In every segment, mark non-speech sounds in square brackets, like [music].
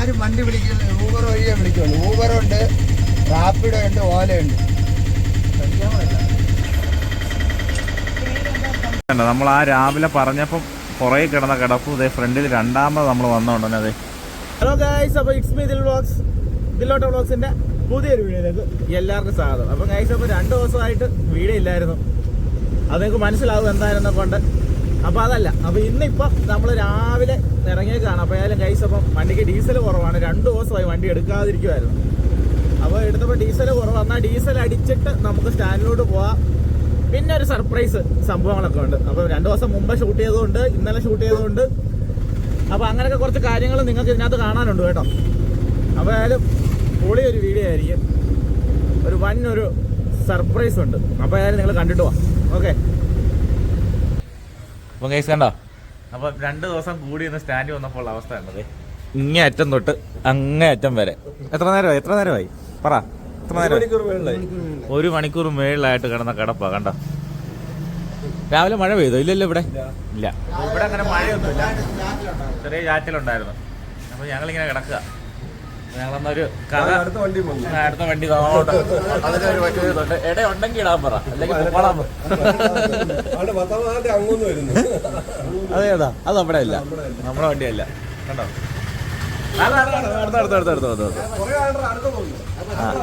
ആരും വണ്ടി വിളിക്കില്ല. ഊബർ വഴിയേ വിളിക്കുള്ളൂ. ഊബറുണ്ട് റാപ്പിഡോ ഉണ്ട് ഓലയുണ്ട് നമ്മൾ ആ രാവിലെ പറഞ്ഞപ്പം പുറകെ കിടന്ന കിടപ്പ് ഇതേ ഫ്രണ്ടിൽ രണ്ടാമത് നമ്മൾ വന്നോണ്ടനെ അതെ ഹലോ ഗൈസ് അപ്പോൾ ഇറ്റ്സ് മീ ദിൽ വ്ളോഗ്സ് ദില്ലോട്ട വ്ളോഗ്സിന്റെ പുതിയൊരു വീഡിയോയിലേക്ക് എല്ലാവർക്കും സ്വാഗതം. അപ്പോൾ ഗൈസ് അപ്പോൾ രണ്ട് ദിവസമായിട്ട് വീഡിയോ ഇല്ലായിരുന്നു. അത് നിങ്ങൾക്ക് മനസ്സിലാവും എന്തായിരുന്നു കൊണ്ട് അപ്പോൾ അതല്ല. അപ്പോൾ ഇന്നിപ്പം നമ്മൾ രാവിലെ ഇറങ്ങിയേക്കാണ് അപ്പോൾ ഏതായാലും ഗൈസ് അപ്പം വണ്ടിക്ക് ഡീസൽ കുറവാണ്. രണ്ട് ദിവസമായി വണ്ടി എടുക്കാതിരിക്കുമായിരുന്നു അപ്പോൾ എടുത്തപ്പോൾ ഡീസൽ കുറവാണ് എന്നാൽ ഡീസൽ അടിച്ചിട്ട് നമുക്ക് സ്റ്റാൻഡിലോട്ട് പോവാം. പിന്നെ ഒരു സർപ്രൈസ് സംഭവങ്ങളൊക്കെ ഉണ്ട്. അപ്പോൾ രണ്ട് ദിവസം മുമ്പ് ഷൂട്ട് ചെയ്തതുകൊണ്ട് ഇന്നലെ ഷൂട്ട് ചെയ്തതുകൊണ്ട് അപ്പോൾ അങ്ങനെയൊക്കെ കുറച്ച് കാര്യങ്ങൾ നിങ്ങൾക്ക് ഇതിനകത്ത് കാണാനുണ്ട് കേട്ടോ. അപ്പോൾ ഏതായാലും പൊളി ഒരു വീഡിയോ ആയിരിക്കും. ഒരു വൻ ഒരു സർപ്രൈസ് ഉണ്ട്. അപ്പോൾ ഏതായാലും നിങ്ങൾ കണ്ടിട്ട് പോവാം ഓക്കെ അപ്പം കേസ് കണ്ടോ? അപ്പം രണ്ട് ദിവസം കൂടി ഒന്ന് സ്റ്റാൻഡ് വന്നപ്പോൾ ഉള്ള അവസ്ഥ കണ്ടത്. ഇങ്ങേ അറ്റം തൊട്ട് അങ്ങേ അറ്റം വരെ. എത്ര നേരമായി? എത്ര നേരമായി? പറ. എത്ര നേരം ഒരു മണിക്കൂർ മേളിലായിട്ട് കിടന്ന കിടപ്പാ കണ്ടോ? രാവിലെ മഴ പെയ്തോ? ഇല്ലല്ലോ ഇവിടെ? ഇല്ല. ഇവിടെ അങ്ങനെ മഴയൊന്നുമില്ല. ചെറിയ ചാറ്റലുണ്ടായിരുന്നു. അപ്പൊ ഞങ്ങളിങ്ങനെ കിടക്കുക. ഞങ്ങളന്നൊരു കഥ. അടുത്ത വണ്ടി വന്നു ആ, അടുത്ത വണ്ടി അങ്ങോട്ട് അതിനൊരു പറ്റുന്നുണ്ട് ഇട ഉണ്ടെങ്കിൽ ഇടാൻ പറ. അല്ലെങ്കിൽ പൊക്കോളാൻ പറ. അവിടെ പത്താമത്തെ അങ്ങോന്ന് വരുന്നു. അതേതാ അത് നമ്മുടെ അല്ല നമ്മുടെ വണ്ടിയല്ല. കണ്ടോ?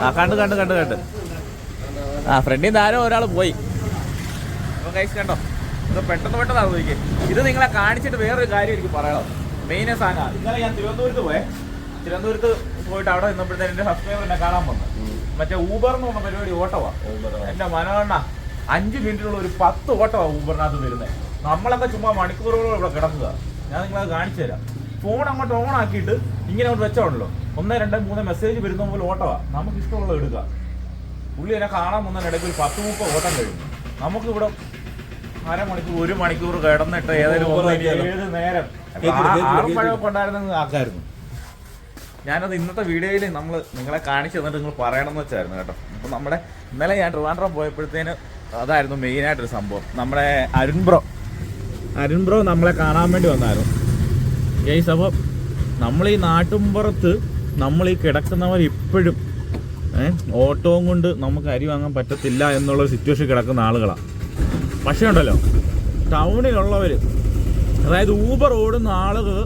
ആ, കണ്ട് കണ്ടു കണ്ടു കണ്ടു. ആ ഫ്രണ്ടിൽ നിന്ന് ആരോ ഒരാൾ പോയി. കൈസ് കണ്ടോ? ഇത് പെട്ടെന്ന് പെട്ടെന്ന് ആലോചിക്കും ഇത് നിങ്ങളെ കാണിച്ചിട്ട് വേറൊരു കാര്യം എനിക്ക് പറയണം മെയിൻ സാധനം. ഇന്നലെ ഞാൻ തിരുവനന്തപുരത്ത് പോയേ. തിരുവനന്തപുരത്ത് പോയിട്ട് അവിടെ നിന്നപ്പോഴത്തേന് എന്റെ സബ്സ്ക്രൈബർ എന്നെ കാണാൻ വന്നു. മറ്റേ ഊബർ എന്ന് പറഞ്ഞ പരിപാടി ഓട്ടവാ. എന്റെ മനോണ്ണ അഞ്ച് മിനിറ്റിലുള്ള ഒരു പത്ത് ഓട്ടവാ ഊബറിനകത്ത് വരുന്നത് നമ്മളൊക്കെ ചുമ്മാ മണിക്കൂറുകളോളം ഇവിടെ കിടക്കുക. ഞാൻ നിങ്ങളത് കാണിച്ചു തരാം. ഫോൺ അങ്ങോട്ട് ഓൺ ആക്കിയിട്ട് ഇങ്ങനെ അങ്ങോട്ട് വെച്ചാണല്ലോ ഒന്ന് രണ്ട് മൂന്ന് മെസ്സേജ് വരുന്ന പോലെ ഓട്ടവാ. നമുക്ക് ഇഷ്ടമുള്ളത് എടുക്കുക പുള്ളി എന്നെ കാണാൻ വന്നതിന് ഇടയ്ക്ക് ഒരു പത്ത് മുപ്പത് ഓട്ടം കഴിഞ്ഞു. നമുക്കിവിടെ അരമണിക്കൂർ ഒരു മണിക്കൂർ കിടന്നിട്ട് ഏതെങ്കിലും ഒന്ന് ഏത് നേരം? ആറുമഴ കൊണ്ടായിരുന്നു ആക്കായിരുന്നു. ഞാനത് ഇന്നത്തെ വീഡിയോയിൽ നമ്മൾ നിങ്ങളെ കാണിച്ചു തന്നിട്ട് നിങ്ങൾ പറയണമെന്ന് വെച്ചായിരുന്നു കേട്ടോ. അപ്പം നമ്മുടെ ഇന്നലെ ഞാൻ ട്രിവാൻഡ്രം പോയപ്പോഴത്തേന് അതായിരുന്നു മെയിനായിട്ടൊരു സംഭവം. നമ്മുടെ അരുൺ ബ്രോ. അരുൺ ബ്രോ നമ്മളെ കാണാൻ വേണ്ടി വന്നായിരുന്നു. ഗൈസ് അപ്പോൾ നമ്മൾ ഈ നാട്ടുമ്പുറത്ത് നമ്മൾ ഈ കിടക്കുന്നവർ ഇപ്പോഴും ഓട്ടോ കൊണ്ട് നമുക്ക് അരി വാങ്ങാൻ പറ്റത്തില്ല എന്നുള്ള സിറ്റുവേഷൻ കിടക്കുന്ന ആളുകളാണ് പക്ഷേ ഉണ്ടല്ലോ ടൗണിലുള്ളവർ അതായത് ഊബർ ഓടുന്ന ആളുകൾ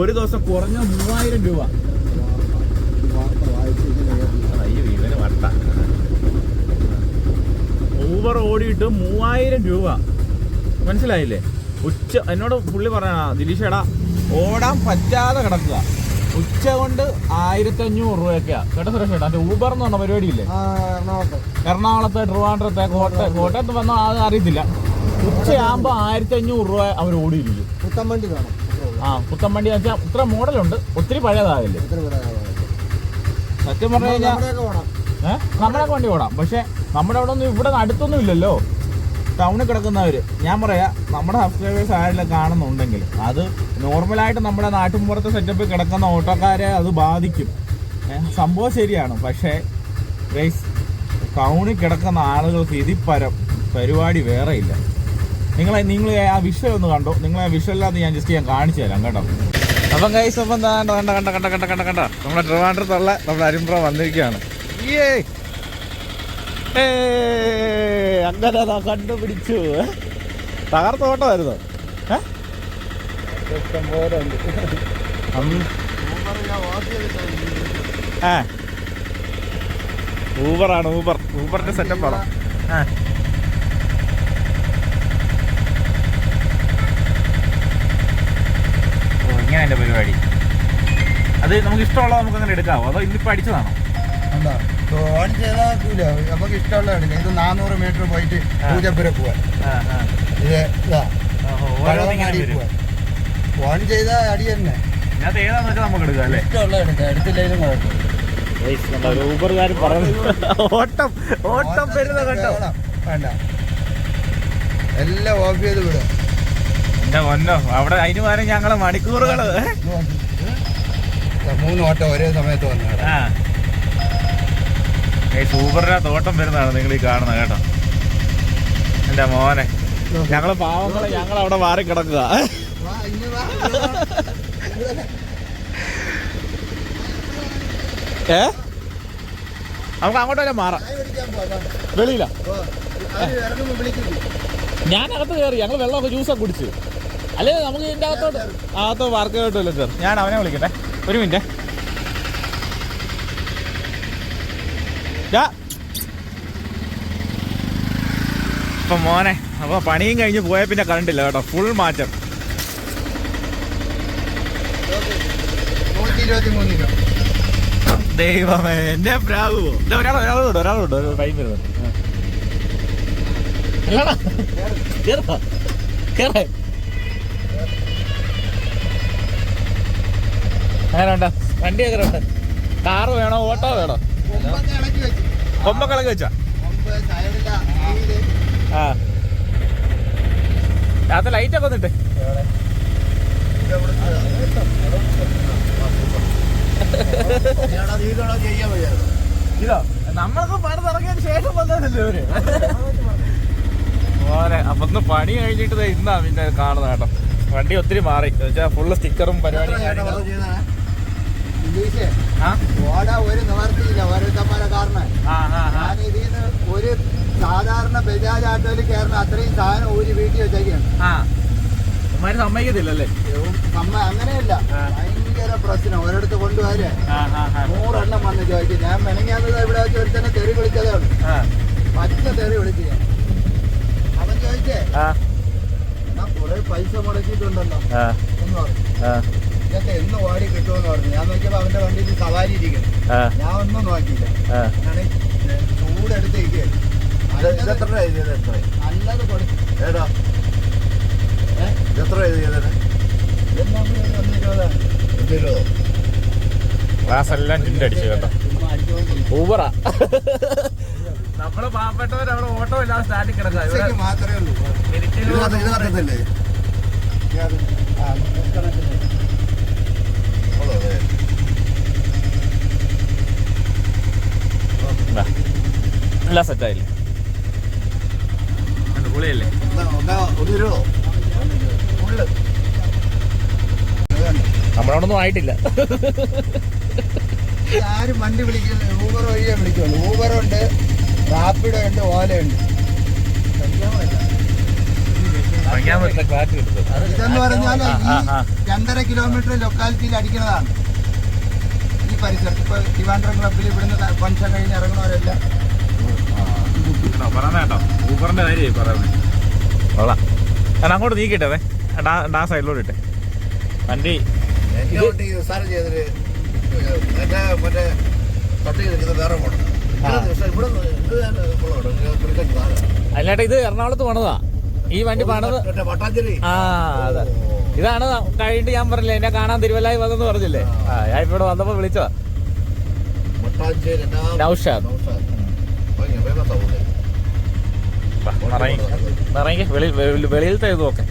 ഒരു ദിവസം കുറഞ്ഞ മൂവായിരം രൂപ അയ്യോ വട്ട ഊബർ ഓടിയിട്ട് മൂവായിരം രൂപ. മനസ്സിലായില്ലേ? ഉച്ച എന്നോട് പുള്ളി പറയണ ദിലീഷേടാ ഓടാൻ പറ്റാതെ കിടക്കുക. ഉച്ച കൊണ്ട് ആയിരത്തി അഞ്ഞൂറ് രൂപയൊക്കെയാ. കേട്ടോ സുരേഷ് ചേട്ടാ എന്റെ ഊബർ എന്ന് പറഞ്ഞ പരിപാടിയില്ലേ? ഇല്ലേ എറണാകുളത്തെ. ട്രിവാൻഡ്രത്തെ കോട്ട കോട്ടയത്ത് വന്നാൽ അത് അറിയത്തില്ല. ഉച്ചയാകുമ്പോൾ ആയിരത്തി അഞ്ഞൂറ് രൂപ അവർ ഓടിയിരിക്കും. പുത്തമ്പണ്ടി വേണം. ആ പുത്തമ്പണ്ടി വെച്ചാൽ ഇത്ര മോഡലുണ്ട്. ഒത്തിരി പഴയതാകില്ലേ സത്യം പറഞ്ഞു കഴിഞ്ഞാൽ നമ്മുടെ വണ്ടി ഓടാം. പക്ഷെ നമ്മുടെ അവിടെ ഒന്നും ഇവിടെ അടുത്തൊന്നും ഇല്ലല്ലോ. ടൗണിൽ കിടക്കുന്നവര്. ഞാൻ പറയാ നമ്മുടെ സബ്സ്ക്രൈബേഴ്സ് ആരെല്ലാം കാണുന്നുണ്ടെങ്കിൽ അത് നോർമലായിട്ട് നമ്മുടെ നാട്ടിൻപുറത്തെ സെറ്റപ്പിൽ കിടക്കുന്ന ഓട്ടോക്കാരെ അത് ബാധിക്കും. സംഭവം ശരിയാണ്. പക്ഷേ ഗൈസ് ടൗണിൽ കിടക്കുന്ന ആളുകൾക്ക് ഇതിപ്പരം പരിപാടി വേറെ ഇല്ല. നിങ്ങളെ നിങ്ങൾ ആ വിഷ്വൽ ഒന്ന് കണ്ടോ? നിങ്ങളെ ആ വിഷ്വലിനകത്ത് ഞാൻ ജസ്റ്റ് ഞാൻ കാണിച്ചു തരാം കേട്ടോ. അപ്പം കൈസ് അപ്പം എന്താ കണ്ട കണ്ട കണ്ട കണ്ട കണ്ട കണ്ട. കണ്ട നമ്മുടെ ട്രിവാൻഡ്രത്തുള്ള നമ്മുടെ അരിമ്പ്ര വന്നിരിക്കുകയാണ്. ഏ അങ്ങനെ അതാ കണ്ടുപിടിച്ചു. തകർത്ത ഓട്ടമായിരുന്നു. ആ ഊബറാണ് ഊബർ. ഊബറിന്റെ സെറ്റപ്പ് ആണോ? ആ ഇങ്ങനെ പരിപാടി. അത് നമുക്ക് ഇഷ്ടമുള്ളത് നമുക്ക് അങ്ങനെ എടുക്കാവോ അതോ ഇന്നിപ്പോൾ അടിച്ചതാണോ? എന്താ? ഓൺ ചെയ്താൽ നമുക്ക് ഇഷ്ടമുള്ള എടുക്കാം ഇത് നാനൂറ് മീറ്റർ പോയിട്ട് പൂജപ്പുര ആ ഇത് പഴവങ്ങാടി ഓൺ ചെയ്താൽ അടി തന്നെ. ഇഷ്ടമുള്ള എടുക്കാം എടുത്തില്ലെങ്കിലും കുഴപ്പമില്ല. ഓട്ടം ഓട്ടം വരുന്ന കണ്ടോ. വേണ്ട. എല്ലാം ഓഫ് ചെയ്ത് വിടും. എന്റെ കൊന്നോ അവിടെ അതിന് പകരം ഞങ്ങൾ മണിക്കൂറുകൾ. മൂന്ന് ഓട്ടം ഒരേ സമയത്ത് വന്നു ആ തോട്ടം വരുന്നതാണ് നിങ്ങൾ ഈ കാണുന്നത് കേട്ടോ. എന്റെ മോനെ. ഞങ്ങൾ പാവങ്ങളെ ഞങ്ങൾ അവിടെ മാറി കിടക്കുക. ഏ? നമുക്ക് അങ്ങോട്ട് വരെ മാറാം. വെളിയില. ഞാനകത്ത് കയറി ഞങ്ങൾ വെള്ളമൊക്കെ ജ്യൂസൊക്കെ കുടിച്ചു. അല്ലേ നമുക്ക് ഇതിന്റെ അകത്തോട്ട് അകത്തോ പാർക്ക് കിട്ടുമല്ലോ സാർ ഞാൻ അവനെ വിളിക്കട്ടെ. ഒരു മിനിറ്റ് ഇപ്പം മോനെ അപ്പോൾ പണിയും കഴിഞ്ഞ് പോയ പിന്നെ കണ്ടില്ല കേട്ടോ. ഫുൾ മാറ്റം. ദൈവമേ എന്നെ പ്രാവുമോ ഒരാൾ ഒരാളുണ്ട് ഒരാളുണ്ട് ഒരു ടൈം വരുന്നുണ്ട്. അല്ലടാ കേറാ കേറേ. അങ്ങനെയുണ്ട് വണ്ടി എങ്ങനെ കാറ് വേണോ ഓട്ടോ വേണോ? കൊമ്പൊക്കെ ഇളക്കി വെച്ചു. ആ. രാത്രി ലൈറ്റ് ഒക്കെ വന്നിട്ട്. ഇതോ നമ്മളൊക്കെ പണി തുടങ്ങിയതിന് ശേഷം വന്നതല്ലേ ഇവർ? അപ്പൊ ഒന്ന് പണി കഴിഞ്ഞിട്ട് ഇന്നാ പിന്നെ കാണുന്ന കേട്ടോ. വണ്ടി ഒത്തിരി മാറി. വെച്ചാൽ ഫുള്ള് സ്റ്റിക്കറും പരിപാടി ഒരു നിവർത്തിയില്ല. ഓരോരുത്തന്മാരെ കാരണം ഞാൻ ഇതിൽ നിന്ന് ഒരു സാധാരണ ബജാജ് ആട്ടോയിൽ കയറുന്ന അത്രയും സാധനം ഒരു വീട്ടിൽ വെച്ചേക്കാണ്. സമ്മതിക്കത്തില്ലല്ലേ? നമ്മ അങ്ങനെയല്ല. ഭയങ്കര പ്രശ്നം. ഒരിടത്ത് ആ നൂറെണ്ണം വന്ന് ചോദിക്കും. ഞാൻ മെനങ്ങാന്നത് ഇവിടെ വെച്ച് ഒരുത്തന്നെ തെറി വിളിച്ചതേ ഉള്ളൂ പച്ച തെറി വിളിച്ചു ഞാൻ. അവൻ ചോദിച്ചേ ഞാൻ കുറെ പൈസ മുടക്കിയിട്ടുണ്ടല്ലോ. എന്ന് പറഞ്ഞു. ഇതൊക്കെ എന്ന് ഓടി കിട്ടുമെന്ന് പറഞ്ഞു. ഞാൻ നോക്കിയപ്പോൾ അവന്റെ വണ്ടിയിൽ സവാരി ഇരിക്കുന്നു. ഞാൻ ഒന്നും നോക്കിയില്ല. ചൂടെടുത്തിരിക്കുകയായിരുന്നു ഇതെത്ര എഴുതിയത് എത്ര? നല്ലത് ഏടാ ഇതെത്ര ക്ലാസ് എല്ലാം അടിച്ചു കേട്ടോ. ഊബറാ നമ്മൾ പാവപ്പെട്ടവർ അവിടെ ഓട്ടോ ഇല്ലാതെ സ്റ്റാൻഡിൽ കിടക്കാം മാത്രമേ ഉള്ളൂ. എല്ലാം സെറ്റായില്ലേ പൊളിയല്ലേ നമ്മളോടൊന്നും ആയിട്ടില്ല. ആരും വണ്ടി വിളിക്കുന്നു ഊബർ വഴിയേ വിളിക്കുള്ളൂ. ഊബറുണ്ട് റാപ്പിഡോ ഉണ്ട് ഓലയുണ്ട് ഇതെന്ന് പറഞ്ഞാൽ. രണ്ടര കിലോമീറ്റർ ലൊക്കാലിറ്റിയിൽ അടിക്കുന്നതാണ് ഈ പരിസരത്ത്. ഇപ്പൊ ട്രിവാൻഡ്രം ക്ലബിൽ ഇവിടുന്ന് ഫംഗ്ഷൻ കഴിഞ്ഞ് ഇറങ്ങുന്നവരെല്ലാം ഊബറിന്റെ കാര്യമായി പറയുന്നത് കൊള്ളാം. ഞാൻ അങ്ങോട്ട് നീക്കിട്ടെ ഡാ ഡാ സൈഡിലോട്ട് ഇട്ടെ വണ്ടി അല്ലാട്ടെ ഇത് എറണാകുളത്ത് പണിതാ. ഈ വണ്ടി പണിത് ആ അതെ. ഇതാണ് കഴിഞ്ഞിട്ട് ഞാൻ പറഞ്ഞില്ലേ എന്നെ കാണാൻ തിരുവല്ലായി വന്നെന്ന് പറഞ്ഞില്ലേ? ആ. ഞാൻ ഇവിടെ വന്നപ്പോ വിളിച്ചതാ? നൗഷാദ്. വെളി- വെളിയിലത്തെ ഇത് നോക്കെ.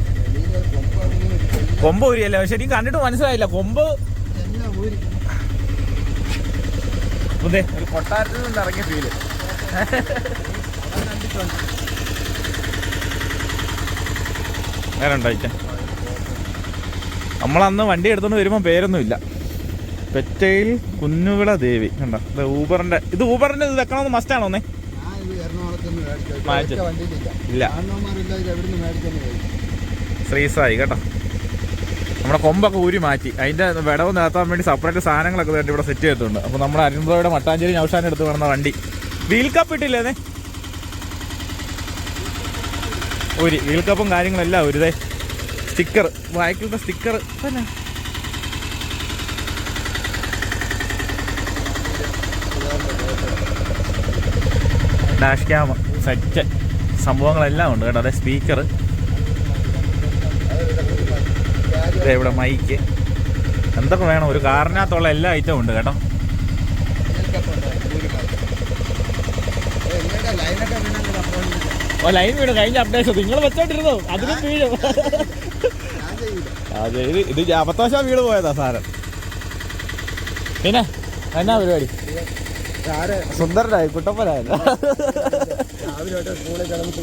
കൊമ്പ് ഊരിയല്ലേ? എനിക്ക് കണ്ടിട്ട് മനസ്സിലായില്ല. കൊമ്പ്. അതെ ഒരു കൊട്ടാരത്തിൽ നിന്ന് ഇറങ്ങിയ ഫീൽ. വേറെ നമ്മളന്ന് വണ്ടി എടുത്തോണ്ട് വരുമ്പോൾ പേരൊന്നും ഇല്ല പെറ്റയിൽ കുന്നുവിള ദേവി. കണ്ടോ? ഊബറിന്റെ ഇത് ഊബറിന്റെ ഇത് വെക്കണമെന്ന് മസ്റ്റാണോ ഒന്നേ ഞാൻ ഇത് എറണാകുളത്ത് നിന്ന് മേടിച്ചു മേടിച്ചു. ഒറ്റ വണ്ടിയിലില്ല ഇല്ല. ശ്രീസായി കേട്ടോ. നമ്മുടെ കൊമ്പൊക്കെ ഊരി മാറ്റി. അതിന്റെ വിടവ് നികത്താൻ വേണ്ടി സെപ്പറേറ്റ് സാധനങ്ങളൊക്കെ വേണ്ടി ഇവിടെ സെറ്റ് ചെയ്തിട്ടുണ്ട്. അപ്പോൾ നമ്മുടെ അരുന്തോയുടെ മട്ടാഞ്ചേരി നൗഷാൻ എടുത്ത് വേണം വണ്ടി. വീൽ കപ്പ് ഇട്ടില്ലേ ഊരി. വീൽ കപ്പും കാര്യങ്ങളെല്ലാം ഒരുതേ സ്റ്റിക്കർ ബാക്കിലത്തെ സ്റ്റിക്കർ തന്നെ. ഡാഷ് ക്യാം സെറ്റ് സംഭവങ്ങളെല്ലാം ഉണ്ട് കേട്ടോ. അതെ സ്പീക്കർ ഇവിടെ മൈക്ക് എന്തൊക്കെ വേണം? ഒരു കാറിനകത്തുള്ള എല്ലാ ഐറ്റവും ഉണ്ട് കേട്ടോ. ഓ ലൈൻ വീണ് കഴിഞ്ഞ അപ്ഡേഷൻ നിങ്ങൾ വെച്ചോണ്ടിരുന്നോ? അതിലും വീഴും. അതെ ഇത് ഇത് അബദ്ധവശാ വീട് പോയതാ സാധനം. പിന്നെ എന്നാ പരിപാടി? സുന്ദരനായി കുട്ടപ്പനായല്ല കിടന്നിട്ട്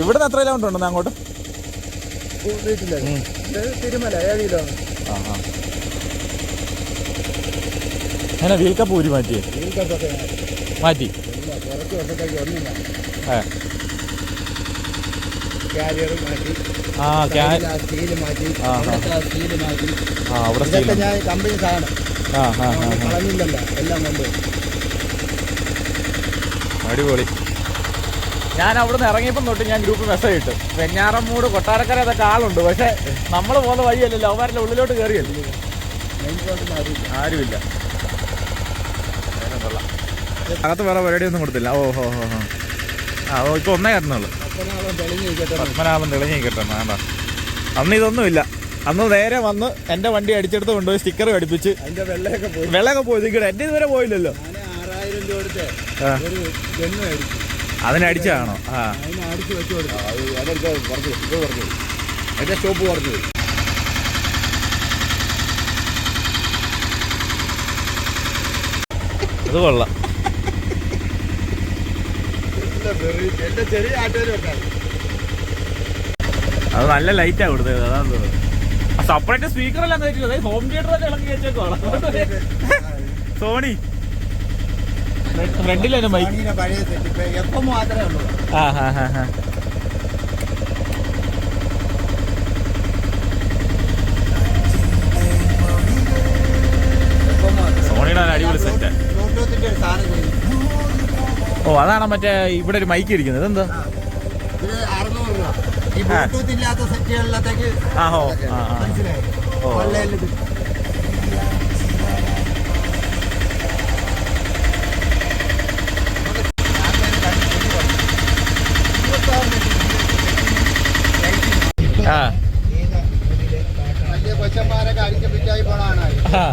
ഇവിടുന്ന് എത്ര കിലോമീറ്റർ ഉണ്ടെന്ന് അങ്ങോട്ട്? തിരുമല ഏഴ് കിലോ ആ അങ്ങനെ വീൽ കപ്പ് ഊരി മാറ്റി വീൽക്കപ്പൊക്കെ മാറ്റി. കുറച്ച് വർഷത്തേക്ക് ഒന്നില്ല ഏ. കാരിയർ മാറ്റി ആ മാറ്റി മാറ്റി. ആ അവിടെ സ്റ്റീൽ ഞാൻ കമ്പനി സാധനം. ആ ആ ആ, ആ. കളഞ്ഞില്ലല്ലോ എല്ലാം കൊണ്ട്. അടിപൊളി. ഞാൻ അവിടുന്ന് ഇറങ്ങിയപ്പം തൊട്ട് ഞാൻ ഗ്രൂപ്പ് മെസ്സേജ് ഇട്ടു. വെഞ്ഞാറമ്മൂട് കൊട്ടാരക്കര അതൊക്കെ ആളുണ്ട്. പക്ഷെ നമ്മൾ പോകുന്ന വഴിയല്ലല്ലോ അവന്മാരുടെ ഉള്ളിലോട്ട് കയറിയല്ലോ ആരുമില്ല. അകത്ത് വേറെ പരിപാടിയൊന്നും കൊടുത്തില്ല. ഓ ഹോ ഹോ ഹോ. ആ ഇപ്പൊ ഒന്നേ കയറുന്നുള്ളൂ പത്മനാഭം തെളിഞ്ഞ് നിൽക്കട്ടെ പത്മനാഭൻ തെളിഞ്ഞു കേട്ടോ വേണ്ട അന്ന് ഇതൊന്നുമില്ല അന്ന് നേരെ വന്ന് എന്റെ വണ്ടി അടിച്ചെടുത്ത് കൊണ്ടുപോയി സ്റ്റിക്കർ അടിപ്പിച്ച് അതിന്റെ വെള്ളയൊക്കെ പോയി. വെള്ളമൊക്കെ പോയി നിൽക്കട്ടെ എന്റെ ഇതുവരെ പോയില്ലല്ലോ. ഞാൻ ആറായിരം രൂപ കൊടുത്ത്. ഒരു ഗണ്ണ് മേടിച്ചു. അതിനടിച്ചാണോ ആ. അതിന് അടിച്ച് വെച്ച് അത് സ്റ്റോപ്പ് പറഞ്ഞു കൊള്ളാം എന്റെ ചെറിയ ആട്ടുകാരും ഉണ്ടായിരുന്നു അത് നല്ല ലൈറ്റാ കൊടുത്തത് അതാണ് സെപ്പറേറ്റ് സ്പീക്കർ എല്ലാം കയറ്റില്ല ഹോം തിയേറ്റർ ഒക്കെ ഇളക്കി വെച്ചേക്കോളാം സോണി. സെറ്റ് ഇപ്പൊ എപ്പം മാത്രമേ ഉള്ളൂ. ആ ഹാ ഹാ ഹാ. ഓ അതാണ് മറ്റേ ഇവിടെ ഒരു മൈക്ക് ഇരിക്കുന്നത്. എന്താ ഇത് അറുന്നൂറ് രൂപ. ഈ ആ. ബ്ലൂടൂത്ത് ഇല്ലാത്ത സെറ്റുകളിലത്തേക്ക് ആ ഹോ ആ ആ. മനസ്സിലായി. ഓ. ഓൺലൈനിൽ കിട്ടും ആ. വലിയ കൊച്ചന്മാരൊക്കെ അടിച്ച് പിറ്റായി പോണാണ് ആ.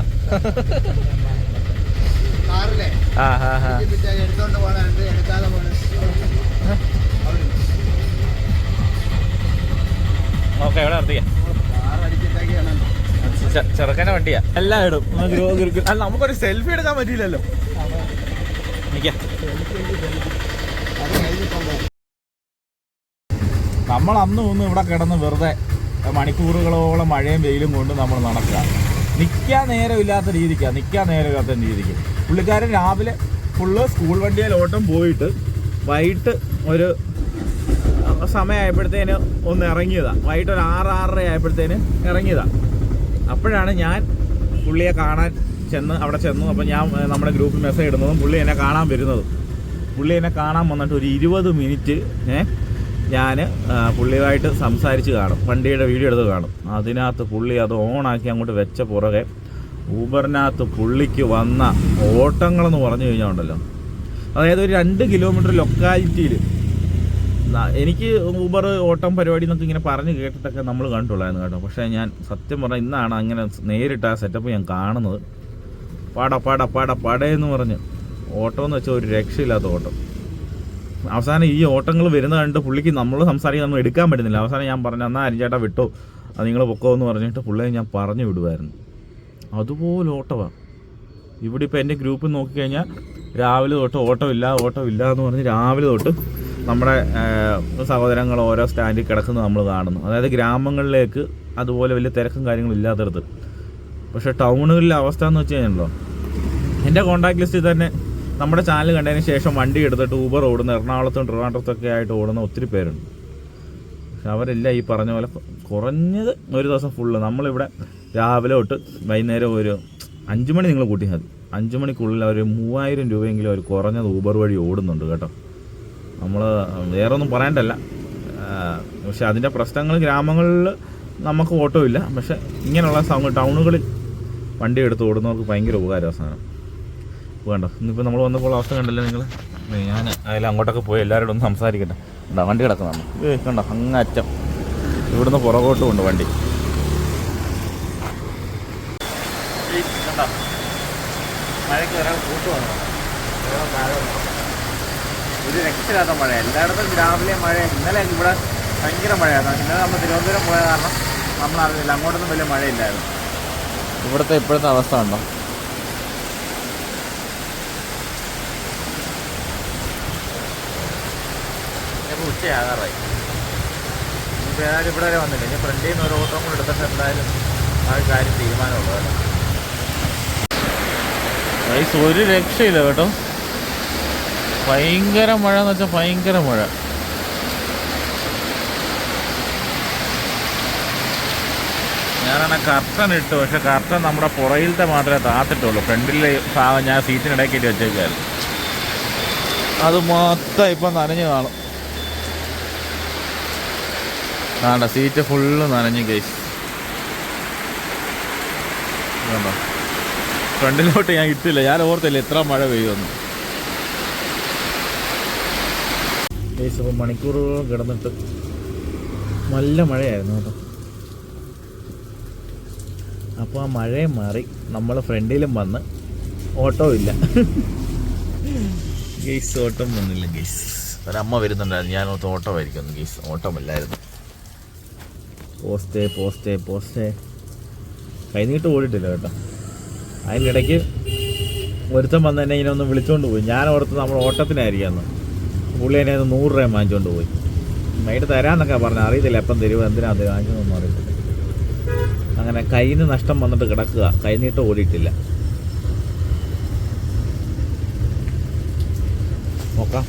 ഓക്കെ എവിടെ നിർത്തിയാ കാർ അടിച്ചിട്ടൊക്കെയാണല്ലോ ചെ- ചെറുക്കന്റെ വണ്ടിയാ. എല്ലാം ഇടും ഒന്ന് ഗ്രോ- ഗ്രോ- ഗ്രോ- അല്ല നമുക്കൊരു സെൽഫി എടുക്കാൻ പറ്റിയില്ലല്ലോ. നമ്മൾ അന്ന് ഒന്ന് ഇവിടെ കിടന്ന് വെറുതെ മണിക്കൂറുകളോളം മഴയും വെയിലും കൊണ്ട് നമ്മൾ നടക്കുക. നിൽക്കാൻ നേരമില്ലാത്ത രീതിക്കാണ് നിൽക്കാൻ നേരമില്ലാത്ത രീതിക്ക്. പുള്ളിക്കാരൻ രാവിലെ ഫുള്ള് സ്കൂൾ വണ്ടിയിൽ ഓട്ടം പോയിട്ട് വൈകിട്ട് ഒരു സമയമായപ്പോഴത്തേന് ഒന്ന് ഇറങ്ങിയതാണ് വൈകിട്ട് ഒരു ആറ് ആറര ആയപ്പോഴത്തേന് ഇറങ്ങിയതാണ് അപ്പോഴാണ് ഞാൻ പുള്ളിയെ കാണാൻ ചെന്ന് അവിടെ ചെന്നു. അപ്പം ഞാൻ നമ്മുടെ ഗ്രൂപ്പിൽ മെസ്സേജ് ഇടുന്നതും പുള്ളി എന്നെ കാണാൻ വരുന്നതും. പുള്ളി എന്നെ കാണാൻ വന്നിട്ട് ഒരു ഇരുപത് മിനിറ്റ് ഞാൻ പുള്ളിയുമായിട്ട് സംസാരിച്ച് കാണും. വണ്ടിയുടെ വീഡിയോ എടുത്ത് കാണും. അതിനകത്ത് പുള്ളി അത് ഓണാക്കി അങ്ങോട്ട് വെച്ച പുറകെ ഊബറിനകത്ത് പുള്ളിക്ക് വന്ന ഓട്ടങ്ങളെന്ന് പറഞ്ഞു കഴിഞ്ഞാൽ ഉണ്ടല്ലോ. അതായത് ഒരു രണ്ട് കിലോമീറ്റർ ലൊക്കാലിറ്റിയിൽ എനിക്ക് ഊബർ ഓട്ടം പരിപാടി എന്നൊക്കെ ഇങ്ങനെ പറഞ്ഞ് കേട്ടിട്ടൊക്കെ നമ്മൾ കണ്ടുള്ളായിരുന്നു കേട്ടോ. പക്ഷേ ഞാൻ സത്യം പറഞ്ഞാൽ ഇന്നാണ് അങ്ങനെ നേരിട്ട് ആ സെറ്റപ്പ് ഞാൻ കാണുന്നത്. പാട പാട പാട പടയെന്ന് പറഞ്ഞ്. ഓട്ടം എന്ന് വെച്ചാൽ ഒരു രക്ഷയില്ലാത്ത ഓട്ടം. അവസാനം ഈ ഓട്ടങ്ങൾ വരുന്ന കണ്ട് പുള്ളിക്ക് നമ്മൾ സംസാരിക്കാൻ നമ്മൾ എടുക്കാൻ പറ്റുന്നില്ല. അവസാനം ഞാൻ പറഞ്ഞു എന്നാൽ അരിഞ്ചേട്ടാ വിട്ടോ. അത് നിങ്ങൾ പൊക്കോ എന്ന് പറഞ്ഞിട്ട് പുള്ളിയെ ഞാൻ പറഞ്ഞു വിടുമായിരുന്നു അതുപോലെ ഓട്ടമാണ് ഇവിടെ ഇപ്പോൾ എന്റെ ഗ്രൂപ്പിൽ നോക്കിക്കഴിഞ്ഞാൽ രാവിലെ തൊട്ട് ഓട്ടോ ഇല്ല ഓട്ടോ ഇല്ല എന്ന് പറഞ്ഞ് രാവിലെ തൊട്ട് നമ്മുടെ സഹോദരങ്ങൾ ഓരോ സ്റ്റാൻഡിൽ കിടക്കുന്നത് നമ്മൾ കാണുന്നു. അതായത് ഗ്രാമങ്ങളിലേക്ക് അതുപോലെ വലിയ തിരക്കും കാര്യങ്ങളും ഇല്ലാത്തടത്ത്. പക്ഷെ ടൗണുകളിലെ അവസ്ഥ എന്ന് വെച്ച് കഴിഞ്ഞാലോ എന്റെ കോൺടാക്ട് ലിസ്റ്റിൽ തന്നെ നമ്മുടെ ചാനൽ കണ്ടതിന് ശേഷം വണ്ടി എടുത്തിട്ട് ഊബർ ഓടുന്ന എറണാകുളത്തും ട്രിവാൻഡ്രത്തൊക്കെ ആയിട്ട് ഓടുന്ന ഒത്തിരി പേരുണ്ട്. പക്ഷെ അവരെല്ലാം ഈ പറഞ്ഞ പോലെ കുറഞ്ഞത് ഒരു ദിവസം ഫുള്ള് നമ്മളിവിടെ രാവിലെ തൊട്ട് വൈകുന്നേരം ഒരു അഞ്ച് മണി നിങ്ങൾ കൂട്ടി മതി. അഞ്ച് മണിക്കുള്ളിൽ അവർ മൂവായിരം രൂപയെങ്കിലും അവർ കുറഞ്ഞത് ഊബർ വഴി ഓടുന്നുണ്ട് കേട്ടോ. നമ്മൾ വേറെ ഒന്നും പറയണ്ടല്ല പക്ഷെ അതിന്റെ പ്രശ്നങ്ങൾ ഗ്രാമങ്ങളിൽ നമുക്ക് ഓട്ടോ ഇല്ല പക്ഷെ ഇങ്ങനെയുള്ള സൗണ്ട് ടൗണുകളിൽ വണ്ടി എടുത്ത് ഓടുന്നവർക്ക് ഭയങ്കര ഉപകാരമാണ് സാധനം. വേണ്ട ഇന്നിപ്പോൾ നമ്മൾ വന്നപ്പോൾ അവസ്ഥ കണ്ടല്ലോ നിങ്ങൾ ഞാൻ അതിൽ അങ്ങോട്ടൊക്കെ പോയി എല്ലാവരോടും ഒന്ന് സംസാരിക്കട്ടെ. എന്താ വണ്ടി കിടക്കുന്നതാണ് ഏ കണ്ടോ അങ്ങറ്റം. ഇവിടുന്ന് പുറകോട്ടും ഉണ്ട് വണ്ടി. മഴയ്ക്ക് ഒരാൾ കൂട്ടുവാണ് ഒരു രക്ഷയില്ലാത്ത മഴ എല്ലായിടത്തും രാവിലെ മഴ ഇന്നലെ ഇവിടെ ഭയങ്കര മഴയായിരുന്നു. ഇന്നലെ നമ്മൾ തിരുവനന്തപുരം പോയ കാരണം നമ്മൾ അറിഞ്ഞില്ല. അങ്ങോട്ടൊന്നും വലിയ മഴയില്ലായിരുന്നു. ഇവിടുത്തെ ഇപ്പോഴത്തെ അവസ്ഥ ഉണ്ടോ? ഉച്ചയാകാറായി. ഇനിയിപ്പോൾ ഏതായാലും ഇവിടെ വരെ വന്നില്ല. ഇനി ഫ്രണ്ടിൽ നിന്ന് ഒരു ഓട്ടോ കൂടെ എടുത്തിട്ട് എന്തായാലും ആ ഒരു കാര്യം തീരുമാനമുള്ളൂ ഒരു രക്ഷയില്ല കേട്ടോ. ഭയങ്കര മഴ എന്ന് വെച്ചാൽ ഭയങ്കര മഴ. ഞാനാണ് കർട്ടൻ ഇട്ടു പക്ഷെ കർട്ടൻ നമ്മുടെ പുറകിലത്തെ മാത്രമേ താത്തിട്ടുള്ളൂ. ഫ്രണ്ടിലെ ഭാഗം ഞാൻ സീറ്റിനിടയ്ക്ക് ഇട്ട് വെച്ചേക്കായിരുന്നു. അത് മൊത്തം ഇപ്പം നനഞ്ഞു കാണും. വേണ്ട സീറ്റ് ഫുള്ള് നനഞ്ഞു കേസ് ഫ്രണ്ടിലോട്ട് ഞാൻ ഇട്ടില്ല. ഞാൻ ഓർത്തില്ല എത്ര മഴ പെയ്യുമെന്ന്. ഗൈസ് ഇപ്പോൾ മണിക്കൂറുകളോളം കിടന്നിട്ട് നല്ല മഴയായിരുന്നു കേട്ടോ. അപ്പോൾ ആ മഴയെ മാറി നമ്മൾ ഫ്രണ്ടിലും വന്ന് ഓട്ടോ ഇല്ല. ഗെയ്സ് ഓട്ടം വന്നില്ല ഗെയ്സ് ഒരമ്മ വരുന്നുണ്ടായിരുന്നു. ഞാൻ ഓർത്ത് ഓട്ടോ ആയിരിക്കും ഗെയ്സ് ഓട്ടമില്ലായിരുന്നു. പോസ്റ്റേ പോസ്റ്റേ പോസ്റ്റേ. കൈനീട്ട് ഓടിട്ടില്ല കേട്ടോ. അതിന്റെ ഇടയ്ക്ക് ഒരുത്തൻ വന്ന് എന്നെ ഇങ്ങനെ ഒന്ന് വിളിച്ചുകൊണ്ട് പോയി. ഞാൻ ഓർത്ത് നമ്മൾ ഓട്ടത്തിനായിരിക്കാന്ന്. പുള്ളി എന്നെ അത് നൂറ് രൂപ വാങ്ങിച്ചുകൊണ്ട് പോയി മൈറ്റ് തരാമെന്നൊക്കെ പറഞ്ഞു അറിയത്തില്ല എപ്പം തരുമോ എന്തിനാ അത് വാങ്ങിച്ചതൊന്നും അറിയത്തില്ല അങ്ങനെ കയ്യിൽ നിന്ന് നഷ്ടം വന്നിട്ട് കിടക്കുക കൈനീട്ട് ഓടിയിട്ടില്ല നോക്കാം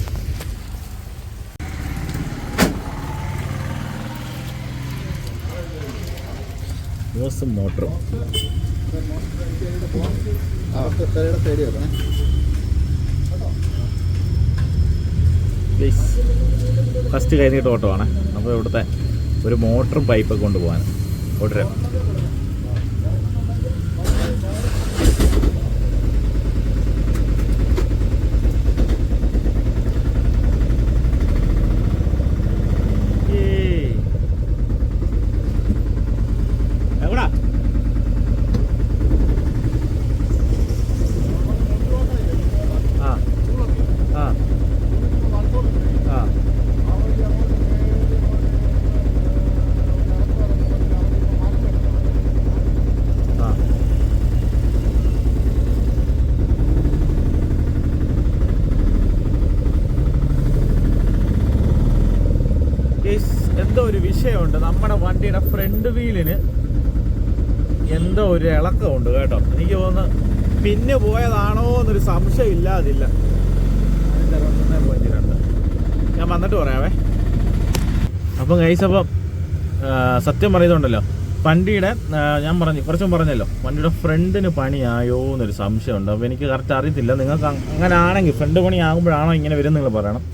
ന്യൂസും മോട്ടറും ഫസ്റ്റ് കൈനീട്ട് ഓട്ടമാണ് അപ്പോൾ ഇവിടുത്തെ ഒരു മോട്ടറും പൈപ്പൊക്കെ കൊണ്ടുപോകാൻ. ഓട്ടര എവിടാ ആ ആ ആ ആ Guys, എന്തോ ഒരു വിഷയമുണ്ട്. നമ്മുടെ വണ്ടിയുടെ ഫ്രണ്ട് വീലിന് എന്തോ ഒരു ഇളക്കമുണ്ട് കേട്ടോ. എനിക്ക് തോന്നുന്നു പിന്നെ പോയതാണോ എന്നൊരു സംശയം ഇല്ലാതില്ല. ഞാൻ വന്നിട്ട് പറയാവേ. അപ്പം കൈസ് അപ്പം സത്യം പറയുന്നുണ്ടല്ലോ. വണ്ടിയുടെ ഞാൻ പറഞ്ഞു കുറച്ചും പറഞ്ഞല്ലോ. വണ്ടിയുടെ ഫ്രണ്ടിന് പണിയായോ എന്നൊരു സംശയമുണ്ട്. അപ്പോൾ എനിക്ക് കറക്റ്റ് അറിയത്തില്ല. നിങ്ങൾക്ക് അങ്ങനെ ആണെങ്കിൽ ഫ്രണ്ട് പണിയാകുമ്പോഴാണോ ഇങ്ങനെ വരും നിങ്ങൾ പറയണം.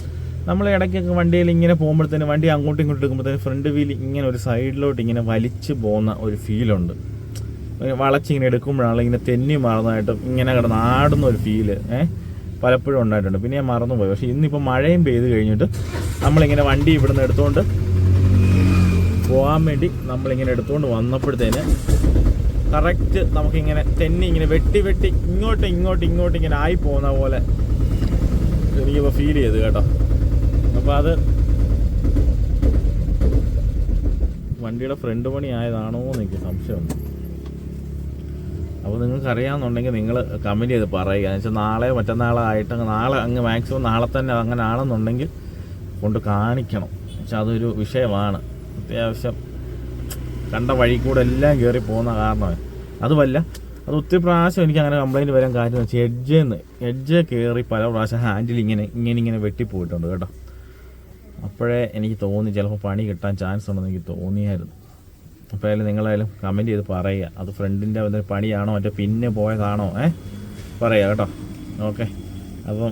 നമ്മൾ ഇടയ്ക്കൊക്കെ വണ്ടിയിൽ ഇങ്ങനെ പോകുമ്പോഴത്തേന് വണ്ടി അങ്ങോട്ടും ഇങ്ങോട്ടും എടുക്കുമ്പോഴത്തേന് ഫ്രണ്ട് വീൽ ഇങ്ങനെ ഒരു സൈഡിലോട്ട് ഇങ്ങനെ വലിച്ചു പോകുന്ന ഒരു ഫീലുണ്ട് വളച്ചിങ്ങനെ എടുക്കുമ്പോഴാണ് ഇങ്ങനെ തെന്നി മാറുന്നതായിട്ടും ഇങ്ങനെ കിടന്ന് ആടുന്ന ഒരു ഫീൽ ഏഹ് പലപ്പോഴും ഉണ്ടായിട്ടുണ്ട്. പിന്നെ ഞാൻ മറന്നുപോയി. പക്ഷേ ഇന്നിപ്പോൾ മഴയും പെയ്ത് കഴിഞ്ഞിട്ട് നമ്മളിങ്ങനെ വണ്ടി ഇവിടുന്ന് എടുത്തുകൊണ്ട് പോകാൻ വേണ്ടി നമ്മളിങ്ങനെ എടുത്തുകൊണ്ട് വന്നപ്പോഴത്തേന് കറക്റ്റ് നമുക്കിങ്ങനെ തെന്നി ഇങ്ങനെ വെട്ടി വെട്ടി ഇങ്ങോട്ട് ഇങ്ങോട്ട് ഇങ്ങോട്ട് ഇങ്ങനെ ആയി പോകുന്ന പോലെ എനിക്കിപ്പോൾ ഫീൽ ചെയ്തു കേട്ടോ. അപ്പോൾ അത് വണ്ടിയുടെ ഫ്രണ്ട് പണി ആയതാണോ എന്ന് എനിക്ക് സംശയമുണ്ട് അപ്പോൾ നിങ്ങൾക്ക് അറിയാമെന്നുണ്ടെങ്കിൽ നിങ്ങൾ കമന്റ് ചെയ്ത് പറയുക. എന്ന് വെച്ചാൽ നാളെ മറ്റന്നാളോ ആയിട്ട് നാളെ അങ്ങ് മാക്സിമം നാളെ തന്നെ അങ്ങനെ ആണെന്നുണ്ടെങ്കിൽ കൊണ്ട് കാണിക്കണം. പക്ഷെ അതൊരു വിഷയമാണ്. അത്യാവശ്യം കണ്ട വഴി കൂടെ എല്ലാം കയറി പോകുന്ന കാരണമാണ്. അതുമല്ല അത് ഒത്തിരി പ്രാവശ്യം എനിക്ക് അങ്ങനെ കംപ്ലൈന്റ് വരാൻ കാര്യം എന്ന് വെച്ചാൽ എഡ്ജെന്ന് എഡ്ജ് കയറി പല പ്രാവശ്യം ഹാൻഡിൽ ഇങ്ങനെ ഇങ്ങനെ ഇങ്ങനെ വെട്ടിപ്പോയിട്ടുണ്ട് കേട്ടോ. അപ്പോഴേ എനിക്ക് തോന്നി ചിലപ്പോൾ പണി കിട്ടാൻ ചാൻസ് ഉണ്ടെന്ന് എനിക്ക് തോന്നിയായിരുന്നു. അപ്പോൾ അതിൽ നിങ്ങളായാലും കമന്റ് ചെയ്ത് പറയുക. അത് ഫ്രണ്ടിന്റെ വല്ല പണിയാണോ മറ്റേ പിന്നെ പോയതാണോ? ഏ? പറയുക കേട്ടോ. ഓക്കെ അപ്പം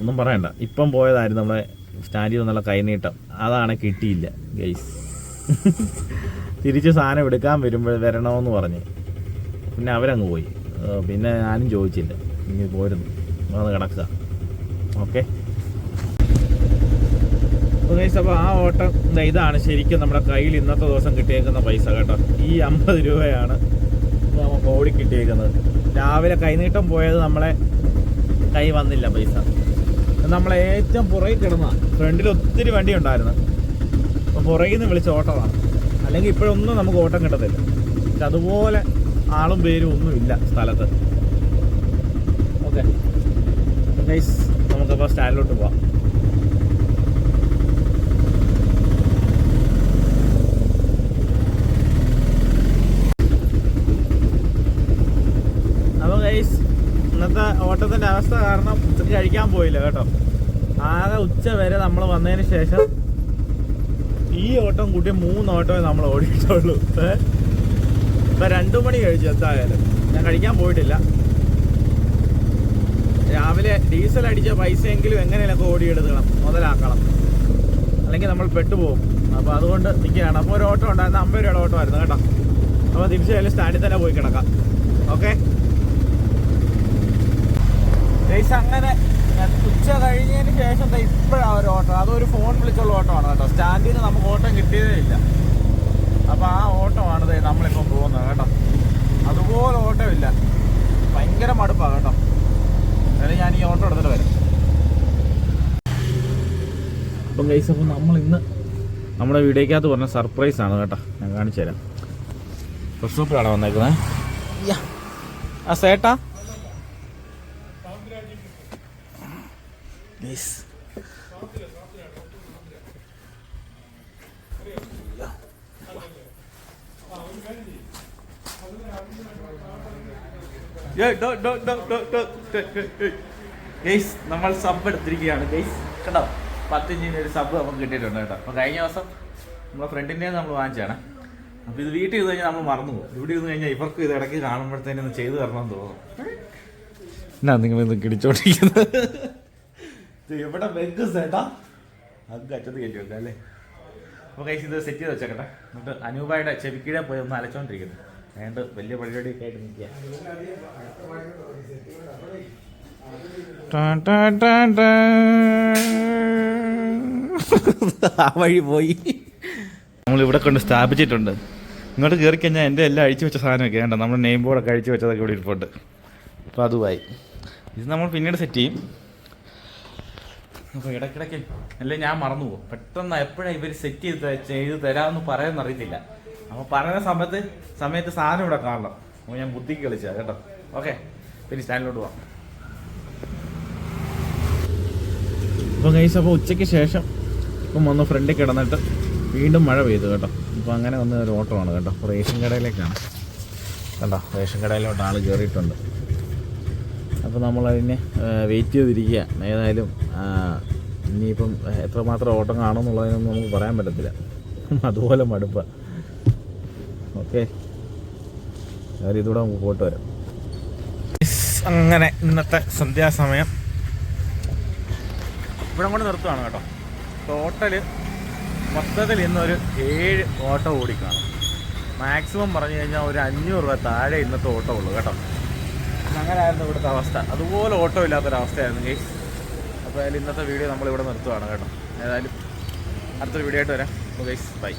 ഒന്നും പറയണ്ട. ഇപ്പം പോയതായിരുന്നു നമ്മുടെ സ്റ്റാൻഡിൽ നിന്നുള്ള കൈനീട്ടം. അതാണ് കിട്ടിയില്ല ഗൈസ് [laughs] തിരിച്ച് സാധനം എടുക്കാൻ വരുമ്പോൾ വരണമെന്ന് പറഞ്ഞ്. പിന്നെ അവരങ്ങ് പോയി. പിന്നെ ഞാനും ചോദിച്ചില്ല. ഇനി പോരുന്നു. അത് കിടക്കുക. ഓക്കെ അപ്പോൾ ആ ഓട്ടം ഇതാണ് ശരിക്കും നമ്മുടെ കയ്യിൽ ഇന്നത്തെ ദിവസം കിട്ടിയേക്കുന്ന പൈസ കേട്ടോ. ഈ അമ്പത് രൂപയാണ് നമുക്ക് ഓടി കിട്ടിയേക്കുന്നത്. രാവിലെ കൈനീട്ടം പോയത് നമ്മളെ കൈ വന്നില്ല പൈസ. നമ്മളെ ഏറ്റവും പുറകിൽ കിടന്ന ഫ്രണ്ടിൽ ഒത്തിരി വണ്ടി ഉണ്ടായിരുന്നു. അപ്പോൾ പുറകിൽ നിന്ന് വിളിച്ച ഓട്ടമാണ്. അല്ലെങ്കിൽ ഇപ്പോഴൊന്നും നമുക്ക് ഓട്ടം കിട്ടത്തില്ല. പക്ഷെ അതുപോലെ ആളും പേരും ഒന്നുമില്ല സ്ഥലത്ത്. ഓക്കെ. ഗൈസ് നമുക്കപ്പോൾ സ്റ്റാൻഡിലോട്ട് പോവാം. ഓട്ടത്തിന്റെ അവസ്ഥ കാരണം ഉച്ചയ്ക്ക് കഴിക്കാൻ പോയില്ല കേട്ടോ. ആകെ ഉച്ച വരെ നമ്മൾ വന്നതിന് ശേഷം ഈ ഓട്ടം കൂട്ടി മൂന്ന് ഓട്ടമേ നമ്മൾ ഓടിയിട്ടുള്ളൂ? ഇപ്പൊ രണ്ടു മണി കഴിച്ചു എന്തായാലും. ഞാൻ കഴിക്കാൻ പോയിട്ടില്ല. രാവിലെ ഡീസൽ അടിച്ച പൈസയെങ്കിലും എങ്ങനെയൊക്കെ ഓടിയെടുക്കണം മുതലാക്കണം. അല്ലെങ്കിൽ നമ്മൾ പെട്ടുപോകും. അപ്പോൾ അതുകൊണ്ട് നിൽക്കുകയാണ്. അപ്പോൾ ഒരു ഓട്ടം ഉണ്ടായിരുന്നു അമ്പത് രൂപയുടെ ഓട്ടമായിരുന്നു കേട്ടോ. അപ്പോൾ തിരിച്ചു സ്റ്റാൻഡിൽ തന്നെ പോയി കിടക്കാം. ഓക്കെ? ഗൈസ് അങ്ങനെ ഉച്ച കഴിഞ്ഞതിന് ശേഷം ഇപ്പോഴാണ് ഒരു ഓട്ടം. അതൊരു ഫോൺ വിളിച്ചുള്ള ഓട്ടമാണ് കേട്ടോ. സ്റ്റാൻഡിൽ നിന്ന് നമുക്ക് ഓട്ടം കിട്ടിയതേ ഇല്ല. അപ്പോൾ ആ ഓട്ടമാണ് നമ്മളിപ്പം പോകുന്നത് കേട്ടോ. അതുപോലെ ഓട്ടമില്ല. ഭയങ്കര മടുപ്പാണ് കേട്ടോ. എന്നാലും ഞാൻ ഈ ഓട്ടം എടുത്തിട്ട് വരാം. അപ്പം ഗൈസ് അപ്പം നമ്മൾ ഇന്ന് നമ്മുടെ വീഡിയോക്കകത്ത് പറഞ്ഞ സർപ്രൈസ് ആണ് കേട്ടോ. ഞാൻ കാണിച്ചു തരാം ബസ് സ്റ്റോപ്പിലാണ് വന്നേക്കുന്നത് ആ സേട്ടാ. ഗൈസ് ഗെയ്സ് നമ്മൾ സബ് എടുത്തിരിക്കുകയാണ്. ഗെയ്സ് കണ്ടോ? പത്ത് ഇഞ്ചിന് ഒരു സബ് നമുക്ക് കിട്ടിയിട്ടുണ്ട് കേട്ടോ. അപ്പോൾ കഴിഞ്ഞ ദിവസം നമ്മളെ ഫ്രണ്ടിന്റെ നമ്മൾ വാങ്ങിച്ചാണ് അപ്പോൾ ഇത് വീട്ടിൽ ഇരുന്ന് കഴിഞ്ഞാൽ നമ്മൾ മറന്നു പോകും. ഇവിടെ ഇരുന്ന് കഴിഞ്ഞാൽ ഇവർക്ക് ഇത് ഇടയ്ക്ക് കാണുമ്പോഴത്തേനും ഒന്ന് ചെയ്തു തരണമെന്ന് തോന്നും. എന്നാ നിങ്ങൾ ഇത് കിടിച്ചോണ്ടിരിക്കുന്നത്? എവിടെ വെക്ക് ചേട്ടാ അത് അറ്റത്ത് കയറ്റി വെക്കാം അല്ലേ? അപ്പോൾ കൈസ് ഇത് സെറ്റ് ചെയ്ത് വെച്ചേക്കട്ടെ. എന്നിട്ട് അനൂപായുടെ ചെവിക്കീഴെ പോയി ഒന്ന് അലച്ചോണ്ടിരിക്കുന്നു. അതുകൊണ്ട് വലിയ പരിപാടി ഒക്കെ ആയിട്ട് നിൽക്കുക. ആ വഴി പോയി. നമ്മൾ ഇവിടെ കൊണ്ട് സ്ഥാപിച്ചിട്ടുണ്ട്. ഇങ്ങോട്ട് കയറി കഴിഞ്ഞാൽ എന്റെ എല്ലാം അഴിച്ചു വെച്ച സാധനമൊക്കെ വേണ്ട നമ്മുടെ നെയിം ബോർഡൊക്കെ അഴിച്ചു വെച്ചതൊക്കെ ഇവിടെ ഇരിപ്പുണ്ട്. അപ്പോൾ അതുമായി. ഇത് നമ്മൾ പിന്നീട് സെറ്റ് ചെയ്യും. അപ്പോൾ ഇടയ്ക്കിടയ്ക്ക് അല്ലേ ഞാൻ മറന്നു പോകും. പെട്ടെന്ന് എപ്പോഴാണ് ഇവർ സെറ്റ് ചെയ്ത് ചെയ്ത് തരാമെന്ന് പറയാമെന്ന് അറിയത്തില്ല. അപ്പോൾ പറയുന്ന സമയത്ത് സമയത്ത് സാധനം ഇവിടെ കാണണം. അപ്പോൾ ഞാൻ ബുദ്ധിക്ക് കളിച്ചാ കേട്ടോ. ഓക്കെ പിന്നെ സ്റ്റാൻഡിലോട്ട് പോവാം. അപ്പോൾ കൈസ് അപ്പോൾ ഉച്ചയ്ക്ക് ശേഷം ഇപ്പം വന്ന് ഫ്രണ്ടിൽ കിടന്നിട്ട് വീണ്ടും മഴ പെയ്തു കേട്ടോ. അപ്പോൾ അങ്ങനെ വന്ന ഒരു ഓട്ടോ ആണ് കേട്ടോ. റേഷൻ കടയിലേക്കാണ്. കണ്ടോ? റേഷൻ കടയിലോട്ട് ആൾ കയറിയിട്ടുണ്ട് അപ്പോൾ നമ്മളതിനെ വെയിറ്റ് ചെയ്തിരിക്കുക ഏതായാലും ഇനിയിപ്പം എത്രമാത്രം ഓട്ടം കാണുമെന്നുള്ളതിനൊന്നും നമുക്ക് പറയാൻ പറ്റത്തില്ല. അതുപോലെ മടുപ്പ. ഓക്കെ. കാര്യം ഇതൂടെ നമുക്ക് പോയിട്ട് വരാം. അങ്ങനെ ഇന്നത്തെ സന്ധ്യാസമയം. ഇവിടെ കൊണ്ട് നിർത്തുകയാണ് കേട്ടോ. ടോട്ടൽ മൊത്തത്തിൽ ഇന്നൊരു ഏഴ് ഓട്ടം ഓടിക്കാണ്. മാക്സിമം പറഞ്ഞു കഴിഞ്ഞാൽ ഒരു അഞ്ഞൂറ് രൂപ താഴെ ഇന്നത്തെ ഓട്ടം ഉള്ളൂ കേട്ടോ. അങ്ങനെയായിരുന്നു ഇവിടുത്തെ അവസ്ഥ. അതുപോലെ ഓട്ടോ ഇല്ലാത്തൊരവസ്ഥയായിരുന്നു ഗൈസ്. അപ്പോൾ അതിൽ ഇന്നത്തെ വീഡിയോ നമ്മളിവിടെ നിർത്തുവാണ് കേട്ടോ. ഏതായാലും അടുത്തൊരു വീഡിയോ ആയിട്ട് വരാം. Guys bye